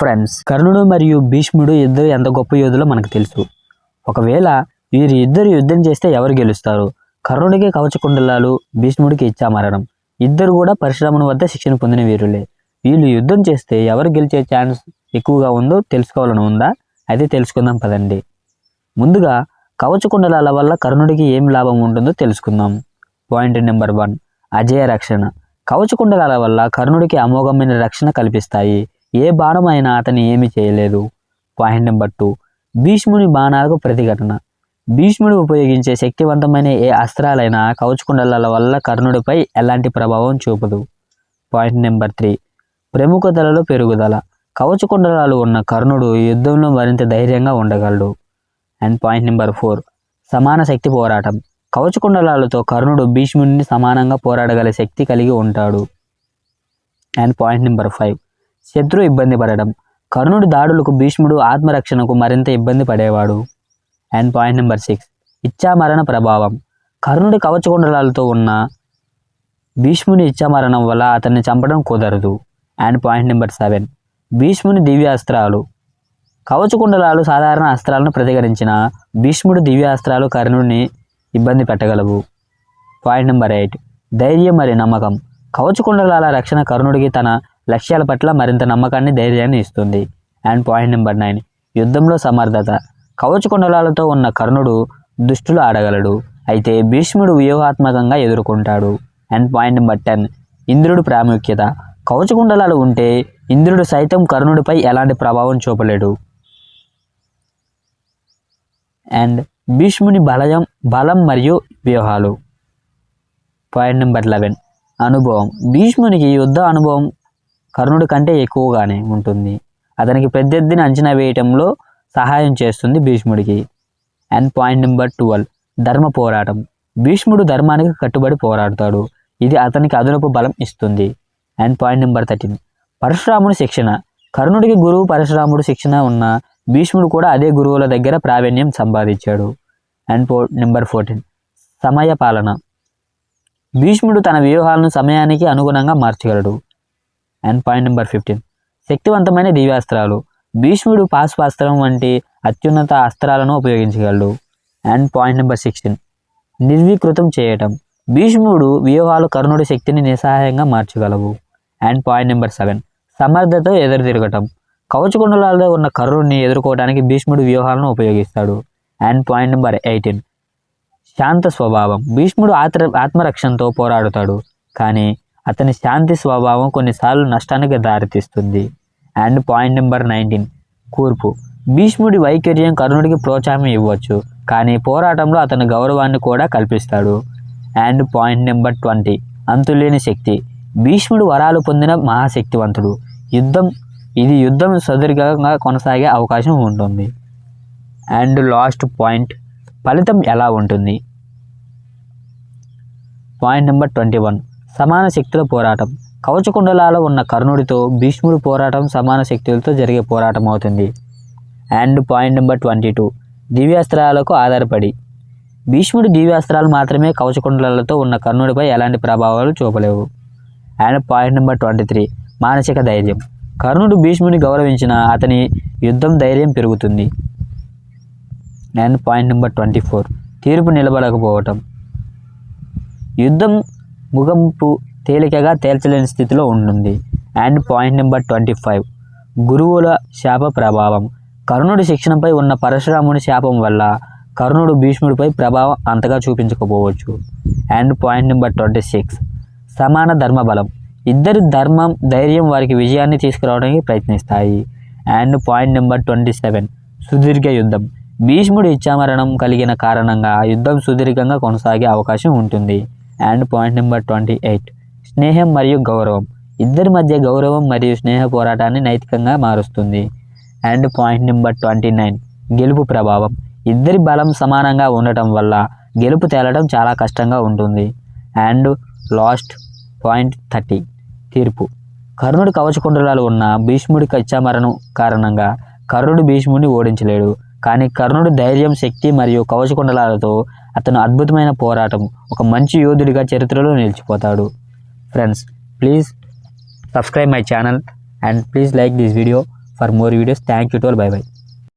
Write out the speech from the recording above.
Friends. కర్ణుడు మరియు భీష్ముడు ఇద్దరు ఎంత గొప్ప యోధులో మనకు తెలుసు. ఒకవేళ వీరు ఇద్దరు యుద్ధం చేస్తే ఎవరు గెలుస్తారు? కర్ణుడికి కవచకుండలాలు భీష్ముడికి ఇచ్చామరణం. ఇద్దరు కూడా పరశురాముని వద్ద శిక్షణ పొందిన వీరులే. వీళ్ళు యుద్ధం చేస్తే ఎవరు గెలిచే ఛాన్స్ ఎక్కువగా ఉందో తెలుసుకోవాలని ఉందా? అయితే తెలుసుకుందాం పదండి. ముందుగా కవచకుండలాల వల్ల కర్ణుడికి ఏం లాభం ఉంటుందో తెలుసుకుందాం. Point number one. అజయ రక్షణ. కవచకుండలాల వల్ల కర్ణుడికి అమోఘమైన రక్షణ కల్పిస్తాయి. ఏ బాణమైనా అతని ఏమీ చేయలేదు. పాయింట్ నెంబర్ టూ భీష్ముని బాణాలకు ప్రతిఘటన. భీష్ముడు ఉపయోగించే శక్తివంతమైన ఏ అస్త్రాలైనా కౌచుకుండల వల్ల కర్ణుడిపై ఎలాంటి ప్రభావం చూపదు. Point number three. ప్రముఖతలలో పెరుగుదల. కవచకుండలాలు ఉన్న కర్ణుడు యుద్ధంలో మరింత ధైర్యంగా ఉండగలడు. And point number four. సమాన శక్తి పోరాటం. కవచకుండలాలతో కర్ణుడు భీష్ముడిని సమానంగా పోరాడగల శక్తి కలిగి ఉంటాడు. And point number five. శత్రు ఇబ్బంది పడడం. కర్ణుడి దాడులకు భీష్ముడు ఆత్మరక్షణకు మరింత ఇబ్బంది పడేవాడు. And point number six. ఇచ్చామరణ ప్రభావం. కర్ణుడి కవచకుండలాలతో ఉన్న భీష్ముని ఇచ్చామరణం వల్ల అతన్ని చంపడం కుదరదు. And point number seven. భీష్ముని దివ్యాస్త్రాలు. కవచకుండలాలు సాధారణ అస్త్రాలను ప్రతికరించిన భీష్ముడు దివ్యాస్త్రాలు కర్ణుడిని ఇబ్బంది పెట్టగలవు. Point number eight. ధైర్యం మరియు నమ్మకం. కవచకుండలాల రక్షణ కర్ణుడికి తన లక్ష్యాల పట్ల మరింత నమ్మకాన్ని ధైర్యాన్ని ఇస్తుంది. And point number nine. యుద్ధంలో సమర్థత. కవచకుండలాలతో ఉన్న కర్ణుడు దుష్టులు ఆడగలడు. అయితే భీష్ముడు వ్యూహాత్మకంగా ఎదుర్కొంటాడు. And point number ten. ఇంద్రుడు ప్రాముఖ్యత. కవచకుండలాలు ఉంటే ఇంద్రుడు సైతం కర్ణుడిపై ఎలాంటి ప్రభావం చూపలేడు. అండ్ భీష్ముని బలయం బలం మరియు వ్యూహాలు. Point number eleven. అనుభవం. భీష్మునికి యుద్ధ అనుభవం కర్ణుడి కంటే ఎక్కువగానే ఉంటుంది. అతనికి ప్రత్యర్థిని అంచనా వేయటంలో సహాయం చేస్తుంది భీష్ముడికి. అండ్ పాయింట్ నెంబర్ ట్వెల్వ్ ధర్మ పోరాటం. భీష్ముడు ధర్మానికి కట్టుబడి పోరాడతాడు. ఇది అతనికి అదనపు బలం ఇస్తుంది. అండ్ పాయింట్ నెంబర్ థర్టీన్ పరశురాముడు శిక్షణ. కర్ణుడికి గురువు పరశురాముడు శిక్షణ ఉన్న భీష్ముడు కూడా అదే గురువుల దగ్గర ప్రావీణ్యం సంపాదించాడు. అండ్ పో నెంబర్ ఫోర్టీన్ సమయ పాలన. భీష్ముడు తన వ్యూహాలను సమయానికి అనుగుణంగా మార్చగలడు. And point number fifteen. శక్తివంతమైన దివ్యాస్త్రాలు. భీష్ముడు పాశుపాస్త్రం వంటి అత్యున్నత అస్త్రాలను ఉపయోగించగలడు. And point number sixteen. నిర్వీకృతం చేయటం. భీష్ముడు వ్యూహాలు కర్ణుడి శక్తిని నిస్సహాయంగా మార్చగలవు. And point number seven. సమర్థతో ఎదురు తిరగటం కవచకుండలాల్లో ఉన్న కర్ణుడిని ఎదుర్కోవడానికి భీష్ముడు వ్యూహాలను ఉపయోగిస్తాడు. And point number eighteen. శాంత స్వభావం. భీష్ముడు ఆత్ర ఆత్మరక్షణతో పోరాడుతాడు. కానీ అతని శాంతి స్వభావం కొన్నిసార్లు నష్టానికి దారితీస్తుంది. అండ్ పాయింట్ నెంబర్ నైన్టీన్ కూర్పు. భీష్ముడి వైఖర్యం కర్ణుడికి ప్రోత్సాహం ఇవ్వచ్చు కానీ పోరాటంలో అతని గౌరవాన్ని కూడా కల్పిస్తాడు. అండ్ పాయింట్ నెంబర్ ట్వంటీ అంతులేని శక్తి. భీష్ముడు వరాలు పొందిన మహాశక్తివంతుడు. యుద్ధం ఇది యుద్ధం సుదీర్ఘంగా కొనసాగే అవకాశం ఉంటుంది. అండ్ లాస్ట్ పాయింట్ ఫలితం ఎలా ఉంటుంది? పాయింట్ నెంబర్ ట్వంటీ వన్ సమాన శక్తుల పోరాటం. కవచకుండలాలో ఉన్న కర్ణుడితో భీష్ముడు పోరాటం సమాన శక్తులతో జరిగే పోరాటం అవుతుంది. And point number twenty two. దివ్యాస్త్రాలకు ఆధారపడి. భీష్ముడి దివ్యాస్త్రాలు మాత్రమే కవచకుండలతో ఉన్న కర్ణుడిపై ఎలాంటి ప్రభావాలు చూపలేవు. And point number twenty three. మానసిక ధైర్యం. కర్ణుడు భీష్ముని గౌరవించిన అతని యుద్ధం ధైర్యం పెరుగుతుంది. And point number twenty four. తీర్పు నిలబడకపోవటం. యుద్ధం ముగింపు తేలికగా తేల్చలేని స్థితిలో ఉంటుంది and point number twenty five గురువుల శాప ప్రభావం. కర్ణుడి శిక్షణపై ఉన్న పరశురాముని శాపం వల్ల కర్ణుడు భీష్ముడిపై ప్రభావం అంతగా చూపించకపోవచ్చు. And point number twenty six సమాన ధర్మబలం. ఇద్దరి ధర్మం ధైర్యం వారికి విజయాన్ని తీసుకురావడానికి ప్రయత్నిస్తాయి. And point number twenty seven సుదీర్ఘ యుద్ధం. భీష్ముడు ఇచ్చామరణం కలిగిన కారణంగా యుద్ధం సుదీర్ఘంగా కొనసాగే అవకాశం ఉంటుంది. And point number twenty eight. స్నేహం మరియు గౌరవం. ఇద్దరి మధ్య గౌరవం మరియు స్నేహ పోరాటాన్ని నైతికంగా మారుస్తుంది. And point number twenty nine. గెలుపు ప్రభావం. ఇద్దరి బలం సమానంగా ఉండటం వల్ల గెలుపు తేలడం చాలా కష్టంగా ఉంటుంది. And last point thirty. తీర్పు. కర్ణుడు కవచకుండలాలు ఉన్న భీష్ముడి కచ్చామరణం కారణంగా కర్ణుడు భీష్ముడిని ఓడించలేడు. కానీ కర్ణుడు ధైర్యం శక్తి మరియు కవచకుండలాలతో అతను అద్భుతమైన పోరాటం ఒక మంచి యోధుడిగా చరిత్రలో నిలిచిపోతాడు. Friends please subscribe my channel and please like this video for more videos thank you toll bye by